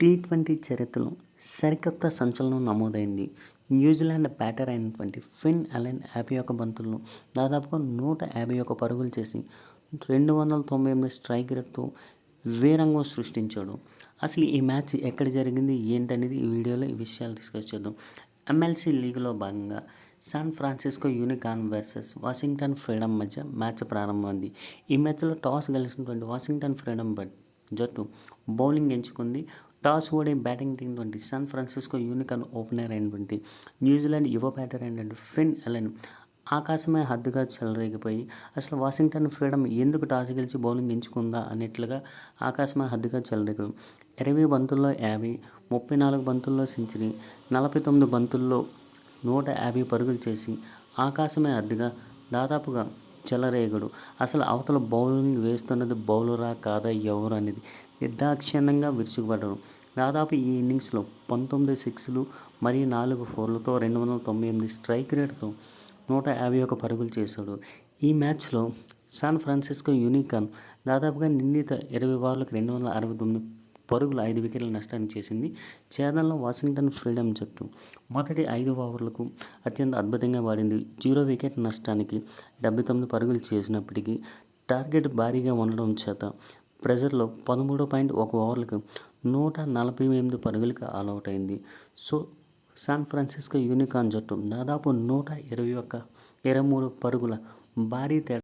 T twenty చరిత్రలో సరికొత్త సంచలనం నమోదైంది. న్యూజిలాండ్ బ్యాటర్ అయినటువంటి ఫిన్ అలెన్ యాభై ఒక్క బంతుల్లో దాదాపుగా నూట యాభై ఒక్క పరుగులు చేసి రెండు వందల తొంభై ఎనిమిది స్ట్రైక్ రేట్తో వీరంగం సృష్టించాడు. అసలు ఈ మ్యాచ్ ఎక్కడ జరిగింది? ఏంటనేది ఈ వీడియోలో ఈ విషయాలు డిస్కస్ చేద్దాం. ఎమ్మెల్సీ లీగ్లో భాగంగా San Francisco Unicorn versus Washington Freedom మధ్య మ్యాచ్ ప్రారంభమైంది. ఈ మ్యాచ్లో టాస్ గెలిచినటువంటి వాషింగ్టన్ ఫ్రీడమ్ జట్టు బౌలింగ్ ఎంచుకుంది. టాస్ ఓడి batting టీంటువంటి San Francisco Unicorn opener అయినటువంటి న్యూజిలాండ్ యువ బ్యాటర్ అయినటువంటి ఫిన్ అలెన్ ఆకాశమే హద్దుగా చెలరేగిపోయి అసలు వాషింగ్టన్ ఫ్రీడమ్ ఎందుకు టాస్ గెలిచి బౌలింగ్ ఎంచుకుందా అన్నట్లుగా ఆకాశమే హద్దుగా చెలరేగదు. ఇరవై బంతుల్లో యాభై ముప్పై నాలుగు బంతుల్లో సెంచరీ నలభై తొమ్మిది బంతుల్లో నూట యాభై పరుగులు చేసి ఆకాశమే హద్దుగా దాదాపుగా చెలరేగడు. అసలు అవతల బౌలింగ్ వేస్తున్నది బౌలరా కాదా ఎవరు అనేది నిర్దాక్షిణ్యంగా విరుచుకుపడ్డారు. దాదాపు ఈ ఇన్నింగ్స్లో పంతొమ్మిది సిక్స్లు మరియు నాలుగు ఫోర్లతో రెండు వందల తొంభై ఎనిమిది స్ట్రైక్ రేట్తో నూట యాభై ఒక పరుగులు చేశాడు. ఈ మ్యాచ్లో శాన్ ఫ్రాన్సిస్కో యూనికాన్ దాదాపుగా నిర్ణీత ఇరవై ఓవర్లకు రెండు వందల అరవై తొమ్మిది పరుగులు ఐదు వికెట్ల నష్టాన్ని చేసింది. ఛేదనలో వాషింగ్టన్ ఫ్రీడమ్ జట్టు మొదటి ఐదు ఓవర్లకు అత్యంత అద్భుతంగా వాడింది. జీరో వికెట్ నష్టానికి డెబ్బై తొమ్మిది పరుగులు చేసినప్పటికీ టార్గెట్ భారీగా ఉండడం చేత ప్రెజర్లో పదమూడు పాయింట్ ఒక ఓవర్లకు నూట నలభై ఎనిమిది పరుగులకు ఆల్అవుట్ అయింది. సో శాన్ ఫ్రాన్సిస్కో యూనికాన్ జట్టు దాదాపు నూట ఇరవై ఒక్క ఇరవై మూడు పరుగుల భారీ తేడా